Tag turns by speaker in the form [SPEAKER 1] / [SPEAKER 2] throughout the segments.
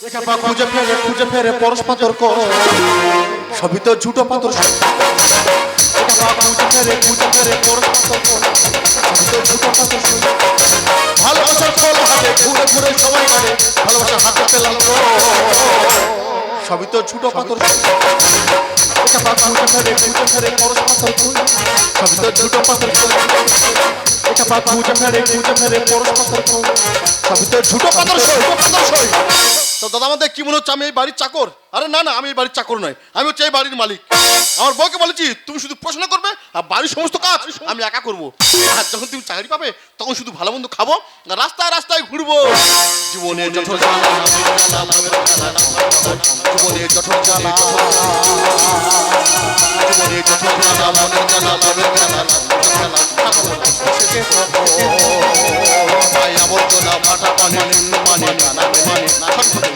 [SPEAKER 1] খুঁজে ফেরে খুঁজে ফেরে পরশ পাথর কর। সবই তো ঝুটো পাথর। খুঁজে ফেরে খুঁজে ফেরে পরশ পাথর কর। সবই তো ঝুটো পাথর। ভালোবাসার ফল হাতে, ঘুরে ঘুরে সবাই কাটে ভালোবাসা হাতে পেলাম সবই তো ঝুটো পাথর। দেখা পা খুঁজে ফেরে খুঁজে ফেরে পরশ পাথর সবই তো ঝুটো পাথর। এটা পা খুঁজে ফেরে খুঁজে ফেরে পরশ সবই তো ঝুটো পাথর
[SPEAKER 2] তো দাদা আমাদের কি মনে হচ্ছে আমি এই বাড়ির চাকর আরে না না আমি এই বাড়ির চাকর নয় আমি হচ্ছে এই বাড়ির মালিক আমার বউকে বলেছি তুমি শুধু প্রশ্ন করবে আর বাড়ির সমস্ত কাজ আমি একা করব আর যখন তুমি চাকরি পাবে তখন শুধু ভালো মন্দ খাব রাস্তায় রাস্তায় ঘুরবো জীবনে জঠর মানে মানে না ছটফটে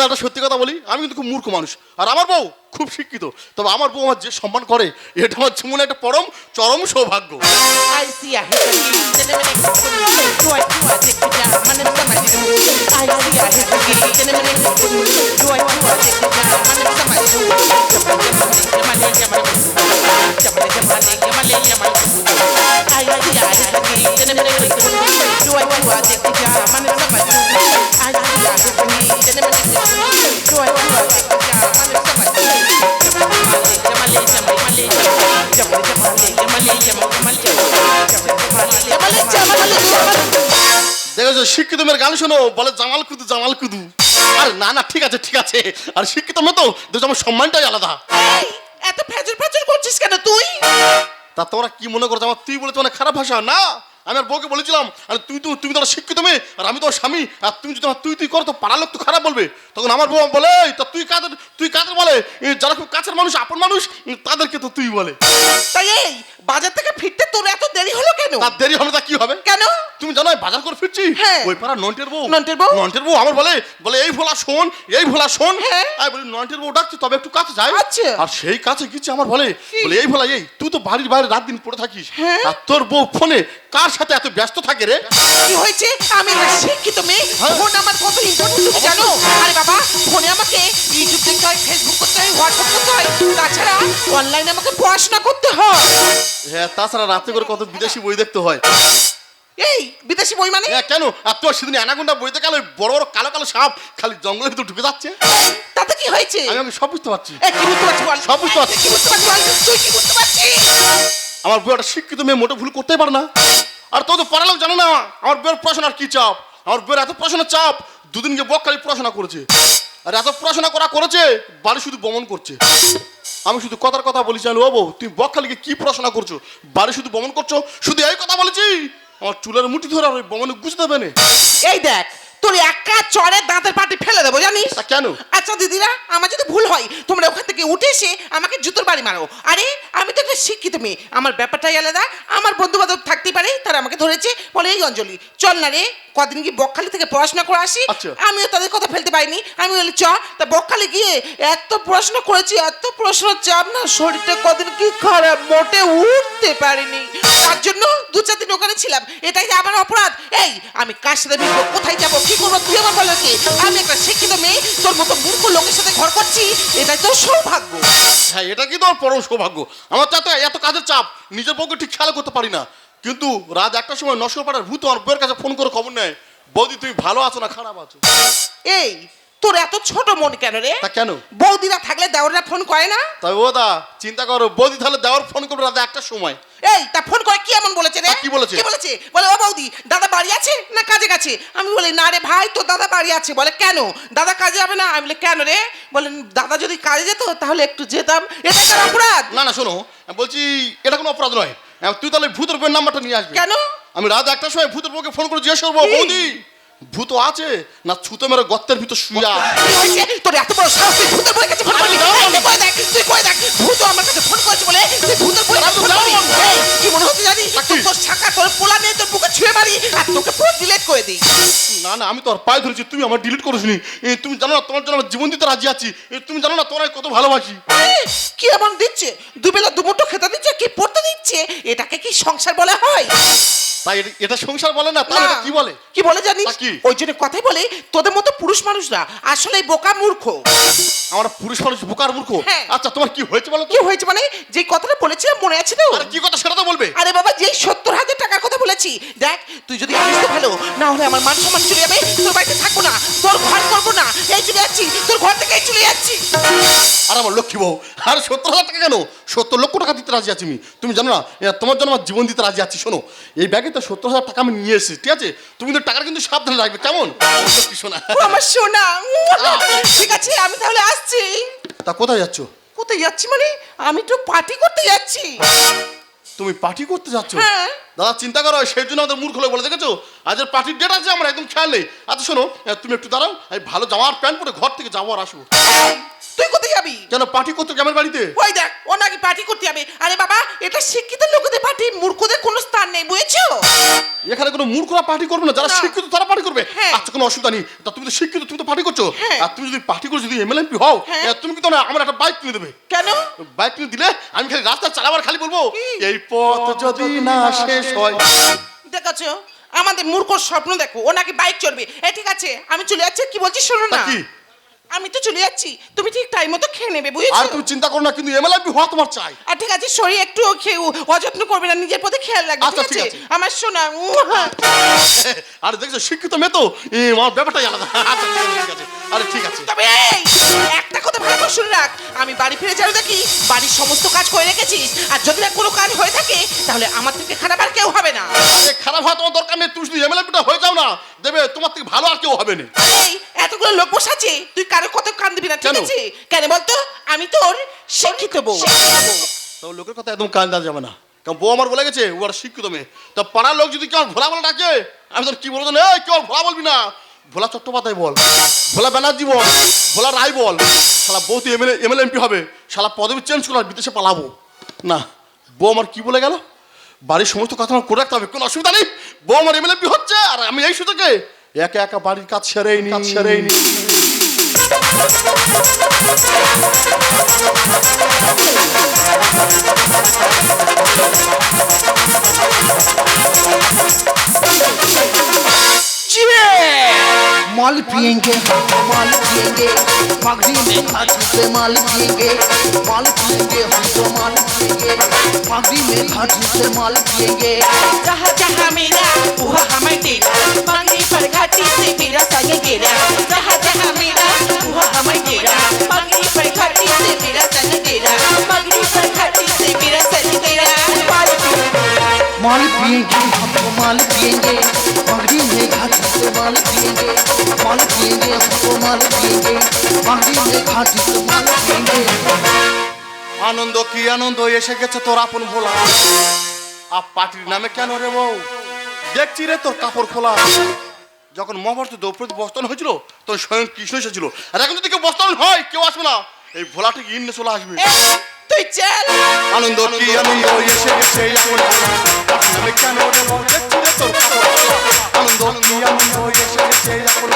[SPEAKER 2] দাদা একটা সত্যি কথা বলি আমি কিন্তু খুব মূর্খ মানুষ আর আমার বউ খুব শিক্ষিত তবে আমার বউ আমার যে সম্মান করে এটা আমার জীবনে একটা পরম চরম সৌভাগ্য
[SPEAKER 3] I
[SPEAKER 2] দেখেছ শিক্ষিত মেয়ের গান শোনো বলে জামাল কুদু জামাল কুদু। আরে না না ঠিক আছে ঠিক আছে। আর শিক্ষিত মেয়ে তো দেখো আমার সম্মানটাই আলাদা।
[SPEAKER 3] এত ফেজুর ফেজুর করছিস কেন তুই?
[SPEAKER 2] তা তোমরা কি মনে করছ? আমার তুই বলেছ অনেক খারাপ ভাষা না? আমি আর বউকে বলেছিলাম আর তুই তো তুমি তো শিক্ষিত মেয়ে আর আমি তো স্বামী আর তুমি যদি তুই তুই করো তো পাড়ার লোক তো খারাপ বলবে। তখন আমার বউ বলে "এই, তা তুই কাদের তুই কাদের বলে? যারা খুব কাছের মানুষ আপন মানুষ তাদেরকে তো তুই বলে।
[SPEAKER 3] তাই এই বাজার থেকে ফিরতে তোর এত দেরি হলো কেন?
[SPEAKER 2] তার দেরি হলো তা কি হবে?
[SPEAKER 3] কেন?
[SPEAKER 2] তুমি জানো আমি বাজার করে ফিরছি।
[SPEAKER 3] হ্যাঁ।
[SPEAKER 2] ওই পাড়া নন্টের বউ।
[SPEAKER 3] নন্টের বউ?
[SPEAKER 2] নন্টের বউ আমার বলে বলে এই ভোলা শোন এই ভোলা শোন।
[SPEAKER 3] হ্যাঁ।
[SPEAKER 2] আমি বলি নন্টের বউ ডাকছে তবে একটু কাছে যাই।
[SPEAKER 3] আচ্ছা।
[SPEAKER 2] আর সেই কাছে গিয়েছে আমার বলে বলে এই ভোলা এই তুই তো বাড়ির বাইরে রাত দিন পড়ে থাকিস।
[SPEAKER 3] হ্যাঁ।
[SPEAKER 2] আর তোর বউ ফোনে কার সাথে এত ব্যস্ত থাকে রে?
[SPEAKER 3] কি হয়েছে? আমি একটা শিক্ষিত মেয়ে।
[SPEAKER 2] হ্যাঁ।
[SPEAKER 3] ফোন আমার কত ইম্পর্টেন্ট তুমি জানো? আরে বাবা ফোনে আমাকে ইউটিউব দেখতে হয় ফেসবুক করতে হয় হোয়াটসঅ্যাপ করতে হয়। তাছাড়া অনলাইনে আমাকে পড়াশোনা করতে হয়।
[SPEAKER 2] হ্যাঁ তাছাড়া রাতে করে কত বিদেশি বই দেখতে হয়।
[SPEAKER 3] এই বিদেশি বই মানে?
[SPEAKER 2] হ্যাঁ কেন? আর তোর সেদিন অ্যানাকোন্ডা বইতে গেল বড় বড় কালো কালো সাপ খালি জঙ্গলের ভিতর ঢুকে যাচ্ছে।
[SPEAKER 3] তাতে কি হয়েছে?
[SPEAKER 2] আমি আমি সব বুঝতে পারছি।
[SPEAKER 3] এই কি বুঝতে পারছি বল?
[SPEAKER 2] সব বুঝতে পারছি।
[SPEAKER 3] কি বুঝতে পারছি বল? তুই কি বুঝতে পারছিস?
[SPEAKER 2] আমার বউ একটা শিক্ষিত মেয়ে মোটে ভুল করতেই পারে না। আর তো তো পড়ালোক জানে না। আমার বউয়ের পড়াশোনার কি চাপ? আমার বউয়ের এত পড়াশোনার চাপ দুদিন গিয়ে বক খালি পড়াশোনা করেছে। আর এত পড়াশোনা করা করেছে বাড়ি শুধু বমন করছে। আমি শুধু কথার কথা বলি আমি ও বউ তুমি বকখালিকে কি পড়াশোনা করছ? বাড়ি শুধু বমন করছ? শুধু এই কথা বলেছি? আমার চুলের মুঠি ধরে আর ওই বমনে গুজতে দেবে
[SPEAKER 3] এই দেখ তোর একা চড়ে দাঁতের পাটি ফেলে দেবো জানিস?
[SPEAKER 2] কেন?
[SPEAKER 3] আচ্ছা দিদিরা আমার যদি ভুল হয় তোমরা ওখান থেকে উঠে এসে আমাকে জুতোর বাড়ি মারো। আরে আমি তো একটা শিক্ষিত মেয়ে। আমার ব্যাপারটাই আলাদা। আমার বন্ধু বান্ধব থাকতেই পারে তারা আমাকে ধরেছে। বলে এই অঞ্জলি চল না রে কদিন কি বকখালি থেকে পড়াশোনা করে আসি।
[SPEAKER 2] আচ্ছা।
[SPEAKER 3] আমিও তাদের কথা ফেলতে পারিনি। আমি বলি চ তা বকখালি গিয়ে এত পড়াশোনা করেছি এত পড়াশোনার চাপ না শরীরটা কদিন কি খারাপ মোটে উঠতে পারিনি। তার জন্য দু চার দিন ওখানে ছিলাম। এটাই যে আমার অপরাধ। এই আমি কার সাথে কোথায় যাব? কি করব? তুই আমার বলো কি আমি একটা শিক্ষিত ঘর করছি এটাই তোর সৌভাগ্য।
[SPEAKER 2] হ্যাঁ এটা কিন্তু তোর পরম সৌভাগ্য। আমার তো এত কাজের চাপ নিজের পক্ষে ঠিক খেয়াল করতে পারি না। কিন্তু রাত একটার সময় নশোপাড়ার ভূত আমার বউয়ের কাছে ফোন করে খবর নেয় বৌদি তুমি ভালো আছো না খারাপ আছো?
[SPEAKER 3] এই তোর এত ছোট মন কেন রে?
[SPEAKER 2] তা কেন?
[SPEAKER 3] বৌদিরা থাকলে দেওয়াররা ফোন করে না?
[SPEAKER 2] তাই ও দা চিন্তা করো বৌদি তাহলে দেওয়ার ফোন করবে রাত একটার সময়।
[SPEAKER 3] এই তা ফোন করে কি এমন বলেছে রে?
[SPEAKER 2] তা কি বলেছে?
[SPEAKER 3] কি বলেছে? বলে ও বৌদি দাদা বাড়ি আছে না কাজে গেছে? আমি বলি না রে ভাই তোর দাদা বাড়ি আছে। বলে কেন? দাদা কাজে যাবে না? আমি বলি কেন রে? বলেন দাদা যদি কাজে যেত তাহলে একটু যেতাম। এটা তার অপরাধ।
[SPEAKER 2] না না শোনো আমি বলছি এটা কোনো অপরাধ নয়। আহ, তুই তাহলে ভূতের বউয়ের নাম্বারটা নিয়ে আসবি।
[SPEAKER 3] কেন?
[SPEAKER 2] আমি রাত একটার সময় ভূতের বউকে ফোন করে জিজ্ঞেস করব বৌদি ভূত আছে না ছুতো মেরে গর্তের ভিতর শুয়া
[SPEAKER 3] তোর এত বড় সাহস তুই ভূতের বই কাছে ফোন করলি? তুই কই দেখ তুই কই দেখ? ভূত আমার কাছে ফোন করেছে বলে তুই ভূতের বই কাছে ফোন করলি? কি মনে হচ্ছে জানি তোর ছাকা তোর পোলা নিয়ে তোর বুকে ছুঁয়ে মারি আর তোকে পুরো ডিলিট করে দিই।
[SPEAKER 2] না না আমি তোর পায়ে ধরেছি তুমি আমার ডিলিট করেছিনি তুমি জানো না তোমার জন্য আমার জীবন দিতে রাজি আছি। তুমি জানো না তোমার কত ভালোবাসি।
[SPEAKER 3] কি এমন দিচ্ছে? দুবেলা দুমুঠো খেতে দিচ্ছে কি পড়তে দিচ্ছে? এটাকে কি সংসার বলা হয়?
[SPEAKER 2] তাই এটা সংসার বলে না তাহলে কি বলে?
[SPEAKER 3] কি বলে জানিস?
[SPEAKER 2] কি?
[SPEAKER 3] ওই জন্য কথাই বলে তোদের মতো পুরুষ মানুষরা আসলে বোকা মূর্খ।
[SPEAKER 2] আমরা পুরুষ মানুষ বোকার মূর্খ?
[SPEAKER 3] হ্যাঁ।
[SPEAKER 2] আচ্ছা তোমার কি হয়েছে বলো তো?
[SPEAKER 3] কি হয়েছে মানে যে কথাটা বলেছিলাম মনে আছে তো?
[SPEAKER 2] আর কি কথা সেটা তো বলবে?
[SPEAKER 3] আরে বাবা যেই সত্তর হাজার টাকার কথা বলেছি। দেখ তুই যদি আনিস তো ভালো না হলে আমার মান সম্মান চলে যাবে তোর বাড়িতে থাকব না তোর ঘর করব না এই চলে যাচ্ছি তোর ঘর থেকে এই চলে যাচ্ছি।
[SPEAKER 2] আর আমার লক্ষ্মী বউ আর সত্তর হাজার টাকা কেন? সত্তর লক্ষ টাকা দিতে রাজি আছি আমি। তুমি জানো না তোমার জন্য আমার জীবন দিতে রাজি আছি শোনো। এই ব্যাগে তো সত্তর হাজার টাকা আমি নিয়ে এসেছি ঠিক আছে? তুমি তো টাকার কিন্তু সাবধানে রাখবে কেমন? আমার শোনা
[SPEAKER 3] ঠিক আছে আমি তাহলে আসছি।
[SPEAKER 2] তা কোথায় যাচ্ছ?
[SPEAKER 3] কোথায় যাচ্ছি মানে আমি তো পার্টি করতে যাচ্ছি।
[SPEAKER 2] তুমি পার্টি করতে যাচ্ছ?
[SPEAKER 3] হ্যাঁ।
[SPEAKER 2] দাদা চিন্তা করো সেই জন্য আমাদের মূর্খ লোক বলে দেখেছ? আজের পার্টির ডেট আছে আমার একদম খেয়াল নেই। আচ্ছা শোনো তুমি একটু দাঁড়াও আমি ভালো জামার প্যান্ট পরে ঘর থেকে যাব আর আসব।
[SPEAKER 3] তুই কোথায় যাবি?
[SPEAKER 2] কেন পার্টি করতে গ্রামের বাড়িতে?
[SPEAKER 3] ওই দেখ ও নাকি পার্টি করতে যাবে। আরে বাবা এটা শিক্ষিত লোকেদের পার্টি মূর্খদের কোনো স্থান নেই বুঝেছ?
[SPEAKER 2] এখানে কোনো মূর্খরা পার্টি করবে না যারা শিক্ষিত তারা পার্টি করবে।
[SPEAKER 3] হ্যাঁ।
[SPEAKER 2] আচ্ছা কোনো অসুবিধা নেই। তা তুমি তো শিক্ষিত তুমি তো পার্টি করছ।
[SPEAKER 3] হ্যাঁ।
[SPEAKER 2] আর তুমি যদি পার্টি করে যদি এমএলএমপি হও
[SPEAKER 3] হ্যাঁ।
[SPEAKER 2] তুমি কিন্তু না আমার একটা বাইক কিনে দেবে।
[SPEAKER 3] কেন?
[SPEAKER 2] বাইক কিনে দিলে আমি খালি রাস্তা চালাবার খালি বলব। এই পথ যদি না শেষ হয়।
[SPEAKER 3] দেখাচ্ছ? আমাদের মূর্খ স্বপ্ন দেখো ও নাকি বাইক চলবে এ ঠিক আছে আমি চলে যাচ্ছি কি বলছি শোনো না? আমি তো চলে যাচ্ছি। তুমি ঠিক টাইম মতো খেয়ে নেবে বুঝেছ?
[SPEAKER 2] আর তুমি চিন্তা করো না কিন্তু এমএলএমপি হওয়া তোমার চাই।
[SPEAKER 3] আর ঠিক আছে শরীর একটু খেয়ে অযত্ন করবে না নিজের প্রতি খেয়াল রাখবে
[SPEAKER 2] আচ্ছা,
[SPEAKER 3] ঠিক
[SPEAKER 2] ঠিক
[SPEAKER 3] আছে?
[SPEAKER 2] আছে।
[SPEAKER 3] আমার শোনা আরে
[SPEAKER 2] আর দেখছ শিক্ষিত মেয়ে তো? এ, আমার ব্যাপারটাই আলাদা। আচ্ছা ঠিক আছে, ঠিক আছে আরে ঠিক আছে।
[SPEAKER 3] তবে এই করে শুনে রাখ আমি বাড়ি ফিরে যাও দেখি বাড়ির সমস্ত কাজ করে রেখেছিস। আর যদি না কোনো কাজ হয়ে থাকে তাহলে আমার থেকে খারাপ আর কেউ হবে না।
[SPEAKER 2] আরে খারাপ হওয়া তোমার দরকার নেই তুমি শুধু এমএলএমপিটা হয়ে যাও না। দেবে তোমার থেকে ভালো আর কেউ হবে না।
[SPEAKER 3] এই এতগুলো লোক বসাচ্ছে তুই কারও কত কান দিবি না ঠিক
[SPEAKER 2] কেন?
[SPEAKER 3] আছে? কেন বলতো? আমি তোর শিক্ষিত বউ।
[SPEAKER 2] তো লোকের কথা একদম কান দেওয়া যাবে না। কারণ বউ আমার বলে গেছে ও আর শিক্ষিত মেয়ে। তা পাড়ার লোক যদি কেউ ভোলা বলে ডাকে আমি তোর কি বলব? এই কেউ ভোলা বলবি না। ভোলা চট্টোপাধ্যায় বল, ভোলা ব্যানার্জি বল, ভোলা রায় বল, শালা বউ তুই এমএলএ এমএলএ এমপি হবে, শালা পদবি চেঞ্জ করে আর বিদেশে পালাবো। না বউ আমার কি বলে গেল? বাড়ির সমস্ত কথা আমার করে রাখতে হবে, কোনো অসুবিধা নেই। বউ আমার এমএলএ এমপি হচ্ছে, আর আমি এই সুযোগে একা একা বাড়ির কাজ সেরেই নি সেরেই নি।
[SPEAKER 4] माल पियेंगे माल पियेंगे मगजी में खाटी से माल पियेंगे माल पियेंगे हम तो माल पियेंगे मगजी में खाटी से माल पियेंगे
[SPEAKER 3] जहाँ जहाँ मेरा वहाँ हमें तेरा मंगनी पर घाटी से मेरा संग गेरा जहाँ जहाँ मेरा वहाँ हमें तेरा मंगनी पर घाटी से मेरा संग गेरा मंगनी पर घाटी से मेरा संग। माल पियेंगे
[SPEAKER 4] हम तो माल पियेंगे मगजी में खाटी से माल पियेंगे माल पियेंगे हम तो माल पियेंगे मगजी में खाटी से माल पियेंगे
[SPEAKER 2] আনন্দ কি আনন্দ এসে গেছে তোর আপন ভোলা আর পার্টির নামে কেন রে বউ দেখছি রে তোর কাপড় খোলা যখন মহাভারত দ্রৌপদী বস্তান হয়েছিল তোর স্বয়ং কৃষ্ণ এসেছিল আর এখন যদি কেউ বস্তান হয় কেউ আসবে না এই ভোলা ঠিক ইন্নে চলে আসবে।
[SPEAKER 3] তুই চল।
[SPEAKER 2] আনন্দ কি আনন্দ? এসে গেছে এখন আমি কেন রে মনে তোর আনন্দ কি আনন্দ? এসে গেছে এখন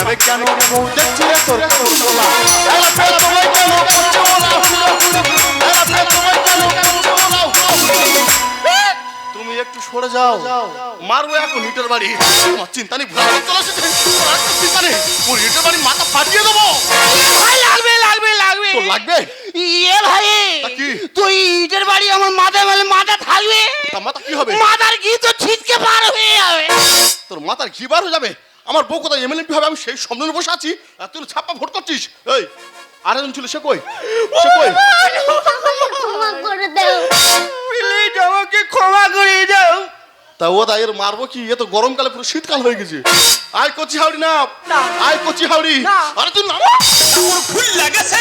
[SPEAKER 2] আমি কেন রে মনে তোর তোলা এলা তোমায় কেন করছে বলা এলা তোমায় একটু সরে যাও। মারবো এখন ইটের বাড়ি। তোমার চিন্তা নেই ভোলা চলে এসেছে। চিন্তা নেই ওর বাড়ি মাথা ফাটিয়ে দেবো।
[SPEAKER 4] লাগবে লাগবে লাগবে।
[SPEAKER 2] তোর লাগবে?
[SPEAKER 4] ইয়ে ভাই তুই ইটের বাড়ি আমার মাথা মেলে মাথা থাকবে।
[SPEAKER 2] মাথা কি হবে?
[SPEAKER 4] মাথার ঘি তো ছিটকে পার হয়ে যাবে।
[SPEAKER 2] তোর মাথার ঘি বার হয়ে যাবে। আমার বউ কোথায় এমএলএমপি হবে? আমি সেই সম্মেলনে বসে আছি। আর তুই ছাপ্পা ভোট করছিস? এই আরেকজন ছিল সে কই? সে কই?
[SPEAKER 5] ক্ষমা করে দাও।
[SPEAKER 4] প্লিজ আমাকে ক্ষমা করে দাও।
[SPEAKER 2] তা ও তাই এর মারবো কি? এ তো গরমকালে পুরো শীতকাল হয়ে গেছে। আয় কচি হাওড়ি না। আয় কচি হাওড়ি
[SPEAKER 3] না।
[SPEAKER 2] আরে তুই না
[SPEAKER 4] ফুল লাগেছে।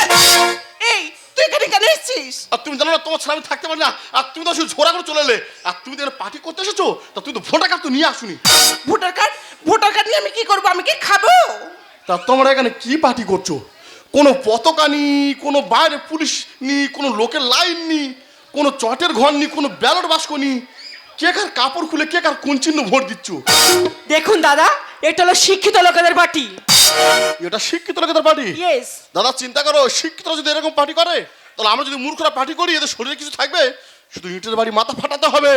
[SPEAKER 3] এই তুই এখানে কেন এসেছিস?
[SPEAKER 2] আর তুমি জানো না তোমার ছাড়া আমি থাকতে পারি না। আর তুমি তো শুধু ঝোরা করে চলে এলে। আর তুমি তো পার্টি করতে এসেছ? তা তুমি তো ভোটার কার্ড তো নিয়ে আসুনি।
[SPEAKER 3] ভোটার কার্ড ভোটার কার্ড নিয়ে আমি কি করব? আমি কি খাব?
[SPEAKER 2] তা তোমরা এখানে কি পার্টি করছ? কোনো পতাকা নি কোনো বাইরে পুলিশ নি কোনো লোকের লাইন নি কোনো চটের ঘর নি কোনো ব্যালট বাস্ক নি কে কার কাপড় খুলে কে কার কোন চিহ্ন ভোট দিচ্ছ?
[SPEAKER 6] দেখুন দাদা এটা হলো শিক্ষিত লোকেদের পার্টি।
[SPEAKER 2] এটা শিক্ষিত লোকেদের পার্টি?
[SPEAKER 6] ইয়েস
[SPEAKER 2] দাদা চিন্তা করো শিক্ষিতরা যদি এরকম পার্টি করে তাহলে আমরা যদি মূর্খরা পার্টি করি এদের শরীরে কিছু থাকবে? শুধু ইটের বাড়ি মাথা ফাটাতে হবে।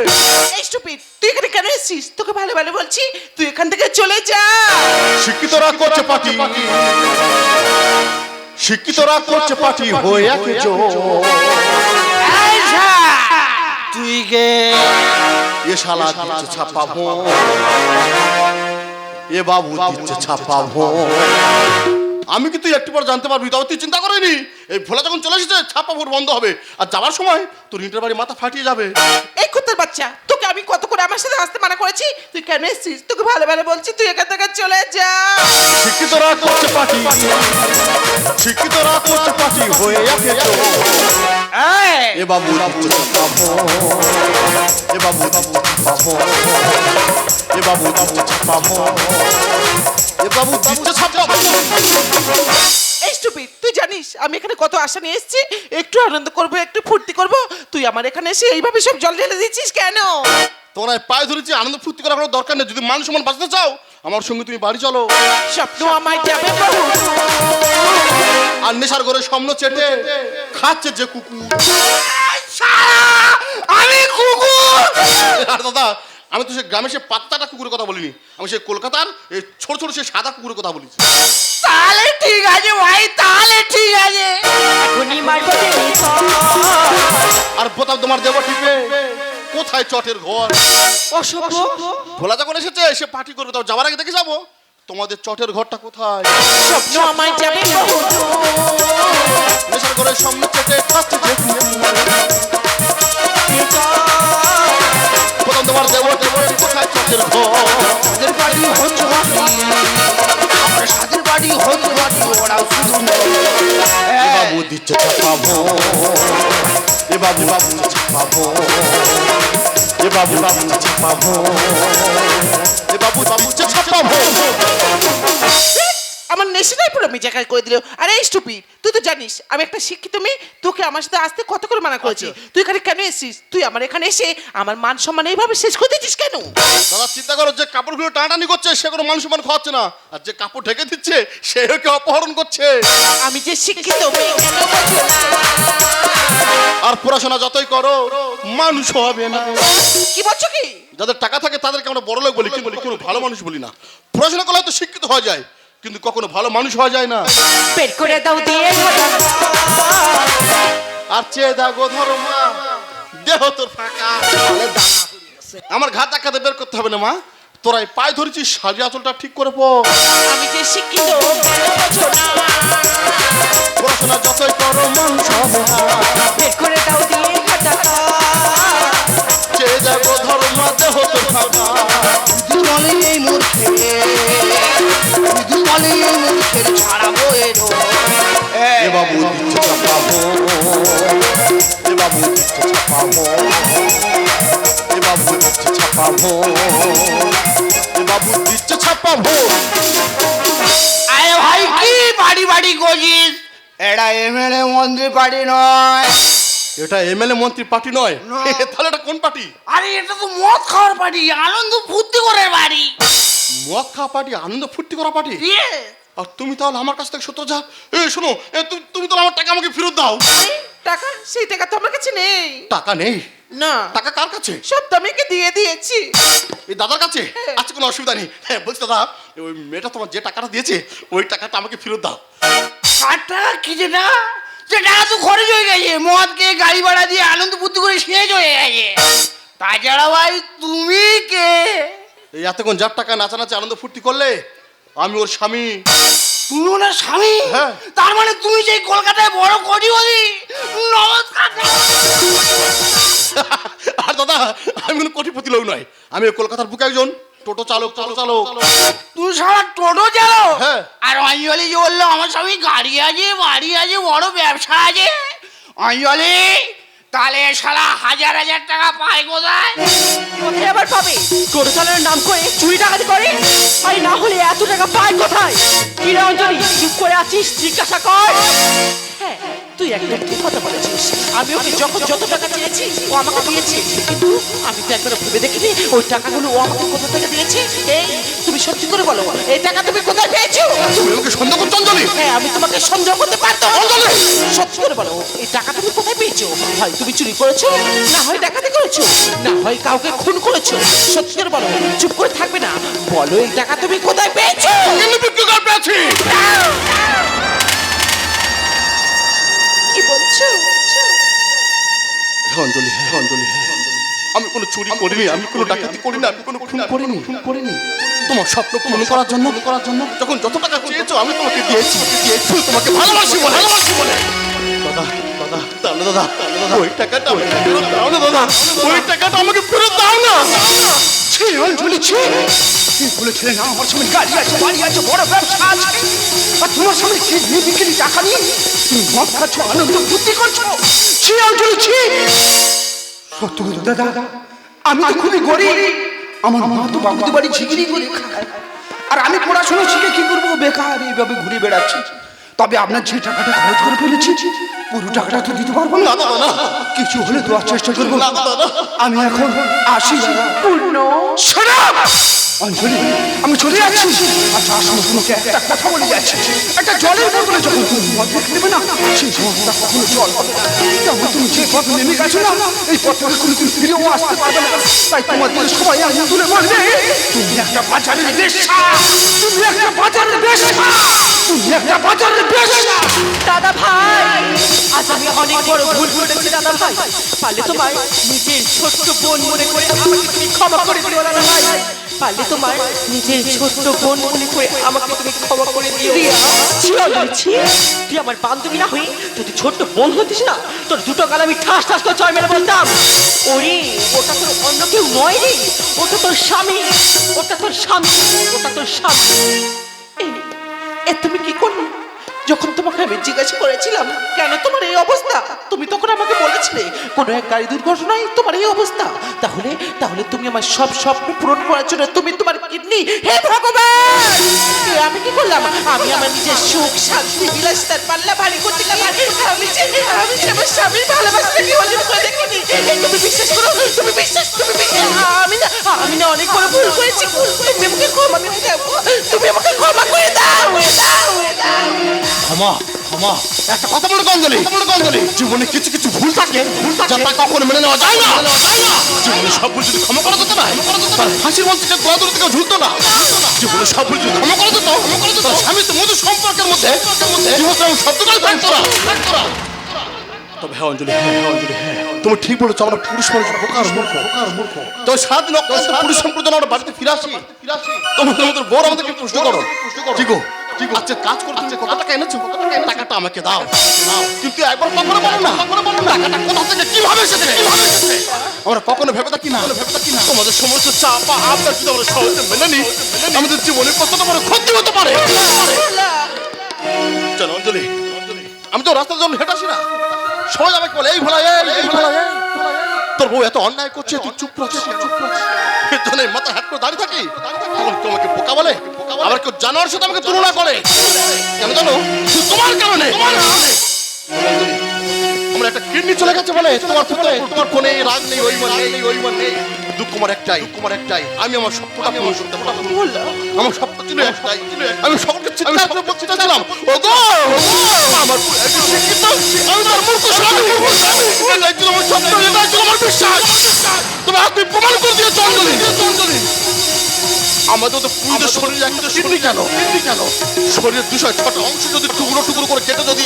[SPEAKER 3] এই স্টুপিড তুই এখানে কেন এসেছিস? তোকে ভালো ভালো বলছি তুই এখান থেকে চলে যা।
[SPEAKER 2] শিক্ষিতরা করছে পার্টি। শিক্ষিতরা করছে পার্টি হয়ে।
[SPEAKER 4] তুই গে
[SPEAKER 2] এ শালা দিচ্ছে ছাপা ভো। এ বাবু দিচ্ছে ছাপা ভো। আমি কি তুই একটু পর জানতে পারবি তবে তুই চিন্তা করিনি? এই ভোলা যখন চলে এসেছে ছাপা ভোট বন্ধ হবে। আর যাওয়ার সময় তোর ইটের বাড়ি মাথা ফাটিয়ে যাবে।
[SPEAKER 3] এই কুত্তার বাচ্চা তোকে আমি কত করে আমার সাথে আসতে মানা করেছি? তুই কেন এসেছিস? তোকে ভালো ভালো বলছি তুই এখান থেকে চলে যা।
[SPEAKER 2] শিক্ষিতরা করছে পার্টি শিক্ষিতরা করছে পার্টি হয়ে জোট। এ বাবু এ বাবু এ বাবু। ছাপা ভো এ বাবু দিচ্ছে ছাপা
[SPEAKER 3] এই স্টুপিড তুই জানিস আমি এখানে কত আশা নিয়ে এসেছি একটু আনন্দ করব একটু ফুর্তি করব তুই আমার এখানে এসে এইভাবে সব জল ঢেলে দিচ্ছিস কেন?
[SPEAKER 2] তোমরা পায়ে ধরেছি আনন্দ ফুর্তি করার কোনো দরকার নেই যদি মান সম্মান বাঁচতে চাও আমার সঙ্গে তুমি বাড়ি চলো।
[SPEAKER 3] স্বপ্ন আমায় যাবে বহু
[SPEAKER 2] আর নেশার ঘরে স্বপ্ন চেটে খাচ্ছে যে কুকুর।
[SPEAKER 4] আমি কুকুর!
[SPEAKER 2] আর দাদা আমি তো সে গ্রামে সে পাত্তাটা কুকুরের কথা বলিনি। আমি সে কলকাতার এই ছোট ছোট সে সাদা কুকুরের কথা বলেছি।
[SPEAKER 4] তাহলে ঠিক আছে ভাই তাহলে ঠিক আছে।
[SPEAKER 2] আর বোতাম তোমার দেবো টিপে কোথায় চটের ঘর? ভোলা যখন এসেছে সে পার্টি করবে তাও যাওয়ার আগে দেখে যাব। তোমাদের চটের ঘরটা কোথায়?
[SPEAKER 3] স্বপ্ন আমায় যাবে
[SPEAKER 2] নেশার ঘরে স্বপ্ন বোতাম তোমার দেবো টিপে কোথায় চটের ঘর?
[SPEAKER 4] সাদের বাড়ি হচ্ছে আমার সাদের বাড়ি হচ্ছে বাড়ি ওরাও শুধু
[SPEAKER 2] বাবু দিচ্ছে ছাপাবো এ বাবু বাবু ছাপাবো এ বাবু বাবু ছাপাবো এ বাবু বাবু ছাপাবো
[SPEAKER 3] আমার নেশাটাই পুরো মেজাকার করে দিল। আরে এই স্টুপিড তুই তো জানিস আমি একটা শিক্ষিত মেয়ে তোকে আমার সাথে আসতে কত করে মানা করেছি? তুই এখানে কেন এসেছিস? তুই আমার এখানে এসে আমার মান সম্মান এইভাবে শেষ করে দিচ্ছিস কেন?
[SPEAKER 2] দাদা চিন্তা করো যে কাপড়গুলো টানাটানি করছে সে কোনো মান খাওয়াচ্ছে না। আর যে কাপড় ঢেকে দিচ্ছে সে ওকে অপহরণ করছে।
[SPEAKER 3] আমি যে শিক্ষিত মেয়ে কেন বোঝো না?
[SPEAKER 2] আর পড়াশোনা যতই করো মানুষ হবে না।
[SPEAKER 3] কি বলছো কি?
[SPEAKER 2] যাদের টাকা থাকে তাদেরকে আমরা বড় লোক বলি কিন্তু কোনো ভালো মানুষ বলি না। পড়াশোনা করলে হয়তো শিক্ষিত হওয়া যায়। কিন্তু কখনো ভালো মানুষ হওয়া যায় না।
[SPEAKER 6] পেট করে দাও দিয়ে
[SPEAKER 2] আর চেয়ে দাগো ধরো মা দেহ তোর ফাঁকা। আমার ঘাট একাতে বের করতে হবে না মা। তোরাই পায়ে ধরেছিস সাজি আঁচলটা ঠিক করে পো।
[SPEAKER 3] আমি যে শিক্ষিত
[SPEAKER 2] এ বাবু দিচ্ছে ছাপাবো এ বাবু দিচ্ছে ছাপাবো
[SPEAKER 4] আরে ভাই কি বাড়ি বাড়ি গজিস? এটা এমএলএ মন্ত্রী পার্টি নয়।
[SPEAKER 2] এটা এমএলএ মন্ত্রী পার্টি নয়। তাহলে এটা কোন পার্টি?
[SPEAKER 4] আরে এটা তো মদ খাওয়ার পার্টি আনন্দ ফুর্তি করার বাড়ি।
[SPEAKER 2] মদ খাওয়া পার্টি আনন্দ ফুর্তি করা পার্টি? আর তুমি তাহলে আমার কাছ থেকে সত্তর যা এ শোনো এ তুমি তুমি তাহলে আমার টাকা আমাকে ফেরত দাও।
[SPEAKER 3] টাকা? সেই টাকা তো আমার কাছে নেই।
[SPEAKER 2] টাকা নেই?
[SPEAKER 3] না।
[SPEAKER 2] টাকা কার কাছে?
[SPEAKER 3] সব তো আমি একে দিয়ে দিয়েছি।
[SPEAKER 2] এই দাদার কাছে? আচ্ছা কোনো অসুবিধা নেই। হ্যাঁ বলছি দাদা ওই মেয়েটা তোমার যে টাকাটা দিয়েছে ওই টাকাটা আমাকে ফেরত দাও।
[SPEAKER 4] ষাট টাকা কি না? যে টাকা তো খরচ হয়ে গেছে। মদ খেয়ে গাড়ি ভাড়া দিয়ে আনন্দ ফুর্তি করে শেষ হয়ে গেছে। তাছাড়া ভাই তুমি কে?
[SPEAKER 2] এই এতক্ষণ যার টাকা নাচানাচি আনন্দ ফুর্তি করলে আমি ওর স্বামী।
[SPEAKER 4] ওনার স্বামী?
[SPEAKER 2] হ্যাঁ।
[SPEAKER 4] তার মানে তুমি যে কলকাতায় বড় কোটিপতি? নমস্কার।
[SPEAKER 2] আর দাদা আমি কোনো কোটিপতি লোক নয়। আমি কলকাতার বুকে একজন টোটো চালক টোটো চালক।
[SPEAKER 4] তুই সারা টোটো চালো
[SPEAKER 2] হ্যাঁ।
[SPEAKER 4] আর অঞ্জলি যে বলল আমার স্বামী গাড়ি আছে বাড়ি আছে বড় ব্যবসা আছে। অঞ্জলি তাহলে সারা হাজার হাজার টাকা পায় কোথায়?
[SPEAKER 6] আবার পাবে? টোটো চালানোর নাম করে চুরি টাকাতে করে? আরে না হলে এত টাকা পায় কোথায়? কি রে অঞ্জলি, চুপ করে আছিস? জিজ্ঞাসা কর।
[SPEAKER 3] হ্যাঁ। তুই একদম ঠিক কথা বলেছিস। আমি ওকে যখন যত টাকা চেয়েছি ও আমাকে দিয়েছে। কিন্তু আমি তো একবার ভেবে দেখিনি ওই টাকাগুলো ও আমাকে কোথা থেকে দিয়েছে? এই তুমি সত্যি করে বলো এই টাকা তুমি কোথায় পেয়েছ?
[SPEAKER 2] তুমি ওকে সন্দেহ করছ অঞ্জলি?
[SPEAKER 3] হ্যাঁ আমি তোমাকে সন্দেহ করতে পারতাম সত্যি করে বলো এই টাকা তুমি কোথায় পেয়েছ? হয় তুমি চুরি করেছ না হয় ডাকাতি করেছ না হয় কাউকে খুন করেছ। সত্যি করে বলো চুপ করে থাকবে না। বলো এই টাকা তুমি কোথায় পেয়েছ?
[SPEAKER 2] বিক্রি করে পেয়েছি।
[SPEAKER 3] কি
[SPEAKER 2] হ্যাঁ অঞ্জলি হ্যাঁ অঞ্জলি হ্যাঁ। আমি কোনো চুরি করিনি আমি কোনো ডাকাতি করিনি আমি কোনো খুন করিনি খুন করিনি। তোমার স্বপ্ন পূরণ করার জন্য করার জন্য যখন যত টাকা চেয়েছো আমি তোমাকে দিয়েছি। দিয়েছি তোমাকে ভালোবাসি বলে ভালোবাসি বলে। দাদা দাদা তাহলে দাদা দাদা ওই টাকাটা দাও না দাদা। ওই টাকাটা আমাকে ফেরত দাও না।
[SPEAKER 7] ছি অঞ্জলি ছি তুই বলেছিলে না, আমার সামনে গাড়ি আছে, বাড়ি আছে, বড় ব্যবসা আছে। আর তোমার সামনে কিডনি বিক্রি টাকা নিয়ে? তুমি মদ খাচ্ছ, আনন্দ ফুর্তি করছ ছি অঞ্জলি ছি সত্য কথা দাদা, আমি তো খুবই গরিব। আমার মা তো বাবুদের বাড়ি ঝিগিরি করে খায়। আর আমি পড়াশোনা শিখে কি করব? বেকার এইভাবে ঘুরে বেড়াচ্ছি। তবে আপনার যে টাকাটা খরচ করে ফেলেছি পুরো টাকাটা তো দিতে পারব না। কিছু হলে দেওয়ার চেষ্টা করব। আমি এখন আসি। অঞ্জলি আমি চলে যাচ্ছি। আচ্ছা আসলে তোমাকে একটা কথা বলে যাচ্ছি। একটা জলের বোতলে যখন তুমি মদ দেবে না সেই কখনো জল। হবে না তবে তুমি যে পথ নেমে গেছো না এই পথ থেকে কোনোদিন ফিরেও আসতে পারবে না। তাই তোমার দিকে সবাই আঙুল তুলে বলবে তুমি একটা বাজারের বেশ্যা তুমি একটা বাজারের বেশ্যা তুমি একটা বাজারের
[SPEAKER 6] দাদা ভাই। আজ আমি অনেক বড় ভুল করেছি, দাদা ভাই। পারলে তোমার নিজের ছোট্ট বোন মনে করে আমাকে তুমি ক্ষমা করে দিও, দাদা ভাই। পারলে তোমার নিজের ছোট্ট বোন মনে করে আমাকে তুমি ক্ষমা করে দিও। তুই আমার বান্ধবী না হই যদি ছোট্ট বোন হতিস না? তোর দুটো গাল আমি ঠাস ঠাস করে ছয় মেরে বলতাম। ওরে, ওটা তোর অন্য কেউ নয় রে। ওটা তোর স্বামী। ওটা তোর স্বামী। ওটা তোর স্বামী। এ তুমি কি করলে? যখন তোমাকে আমি জিজ্ঞাসা করেছিলাম, কেন তোমার এই অবস্থা? তুমি তখন আমাকে বলেছিলে, কোনো এক গাড়ি দুর্ঘটনায় তোমার এই অবস্থা। তাহলে তাহলে তুমি আমার সব স্বপ্ন পূরণ করার জন্য তুমি তোমার কিডনি হে ভগবান! আমি কি করলাম? আমি আমার নিজের সুখ, শান্তি, বিলাসিতার পাল্লা ভারী করতে গেলাম। আমি যে আমি যে আমার স্বামীর ভালোবাসাকে অর্জন করে দেখিনি? তুমি বিশ্বাস করো? তুমি বিশ্বাস তুমি বিশ্বাস আমি না আমি না অনেক বড় ভুল করেছি। তুমি আমাকে ক্ষমা করে দাও। তুমি আমাকে ক্ষমা করে দাও।
[SPEAKER 2] ক্ষমা। ক্ষমা। একটা কথা বলে অঞ্জলি কথা জীবনে কিছু কিছু ভুল থাকে ভুল থাকে। যা তা কখনো মেনে নেওয়া যায় না। জীবনে সব ভুল যদি ক্ষমা করা যেত না তার ফাঁসির মঞ্চে গোয়া দূর থেকে ঝুলতো না। জীবনে সব ভুল যদি ক্ষমা করা যেত ক্ষমা করা যেত। স্বামী তো মধু সম্পর্কের মধ্যে শব্দটাই থাকতো না। তবে হ্যাঁ অঞ্জলি হ্যাঁ হ্যাঁ অঞ্জলি। হ্যাঁ তুমি ঠিক বলেছ আমরা পুরুষ মানুষ বোকার মূর্খ। বোকার মূর্খ তো সারাদিন অক্লান্ত পুরুষ সম্প্রদান আমরা বাড়িতে ফিরে আসি। তোমাদের আমাদের বড় আমাদেরকে প্রশ্ন করো। ঠিক আচ্ছা কাজ করতে তুমি কত টাকা এনেছো? টাকাটা আমাকে দাও। কিন্তু একবার কখনো বলো না। কখনো বলো না। টাকাটা কোথা থেকে কীভাবে এসেছে কীভাবে এসেছে? আমরা কখনো ভেবে থাকি না। ভেবে থাকি না। তোমাদের সমস্ত চাপা আপনার যদি আমরা সহজে মেনে নিই। আমাদের জীবনে কতটা বড় ক্ষতি হতে পারে? জানো অঞ্জলি। আমি তো রাস্তার জন্য হেঁটাসি না। সবাই আমাকে বলে এই ভোলা এই ভোলা এই। তোর বউ এত অন্যায় করছে, তুই চুপ করছিস চুপ করছিস এর জন্য মাথা হাত করে দাঁড়িয়ে থাকি। তোমাকে বোকা বলে, আবার কেউ জানোয়ার সাথে আমাকে তুলনা করে। কেন জানো? তোমার কারণে তোমার কারণে। আমরা একটা কিডনি চলে গেছে বলে, তোমার তোমার ফোনে রাগ নেই, ওই অভিমান নেই, ওই অভিমান নেই। দুঃখ আমার একটাই। তোমার একটাই। আমি আমার স্বপ্নটা পূরণ করতে পারলাম আমার স্বপ্ন ছিল একটাই। আমি সকলকে চিন্তা করে বলছিলাম ও গো আমার শিক্ষিত আমি তার মূর্খ স্বামী আমার স্বপ্ন এটাই ছিল আমার বিশ্বাস তুমি আপনি প্রমাণ করে দিয়েছ অঞ্জলি। অঞ্জলি। আমাদের তো পুরুষদের শরীরে একটা কিডনি কেন? কেন? শরীরের দুশো ছটা অংশ যদি টুকরো টুকরো করে কেটে যদি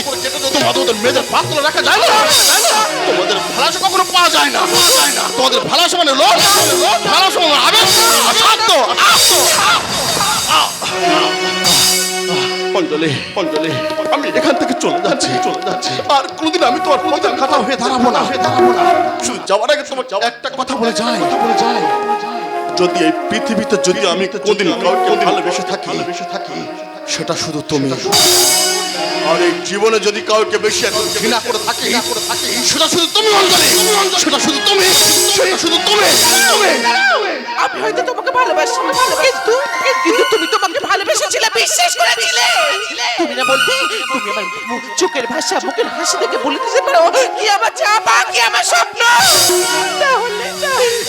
[SPEAKER 2] তোমাদের ওদের মেয়েদের পাতলা রাখা যায় না তোমাদের ভালোবাসা কখনো পাওয়া যায় না। তোমাদের ভালোবাসা মানে লোক ভালোবাসা মানে আবেগ। আত্ম আত্ম অঞ্জলি অঞ্জলি আমি এখান থেকে চলে যাচ্ছি। চলে যাচ্ছি। আর কোনোদিন আমি তোমার পথের কথা হয়ে দাঁড়াবো না। হয়ে দাঁড়াবো না। শুধু যাওয়ার আগে তোমার একটা কথা বলে যাই কথা বলে যাই যদি এই পৃথিবীতে যদি আমি কোনদিন কাউকে ভালোবেসে থাকি থাকি সেটা শুধু তুমি। আর এই জীবনে যদি কাউকে বেশি ঘৃণা করে থাকি করে থাকি সেটা শুধু তুমি অঞ্জলি। সেটা শুধু তুমি। সেটা শুধু তুমি। তুমি।
[SPEAKER 3] আমি হয়তো তোমাকে ভালোবাসি। কিন্তু কিন্তু তুমি তোমাকে ভালোবেসেছিলে, বিশ্বাস করেছিলে। তুমি না বলতে, তুমি আমার চোখের ভাষা বুকের হাসি দেখে বলে দিতে পারো কি আমার চাপা, কি আমার স্বপ্ন? তাহলে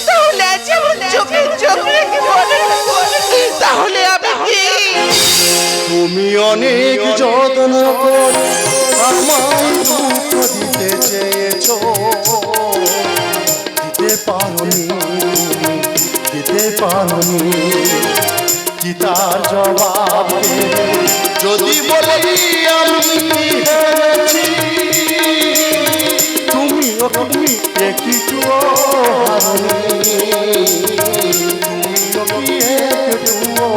[SPEAKER 3] তাহলে আজ আমার চোখে তাহলে আমি কি?
[SPEAKER 2] তুমি অনেক যত্ন করে আমায় দুঃখ দিতে চেয়েছো। পারোনি কি তার জবাব? যদি বলি আমি হেরেছি তুমিও তুমি একটুও হারোনি তুমি একটু একটুও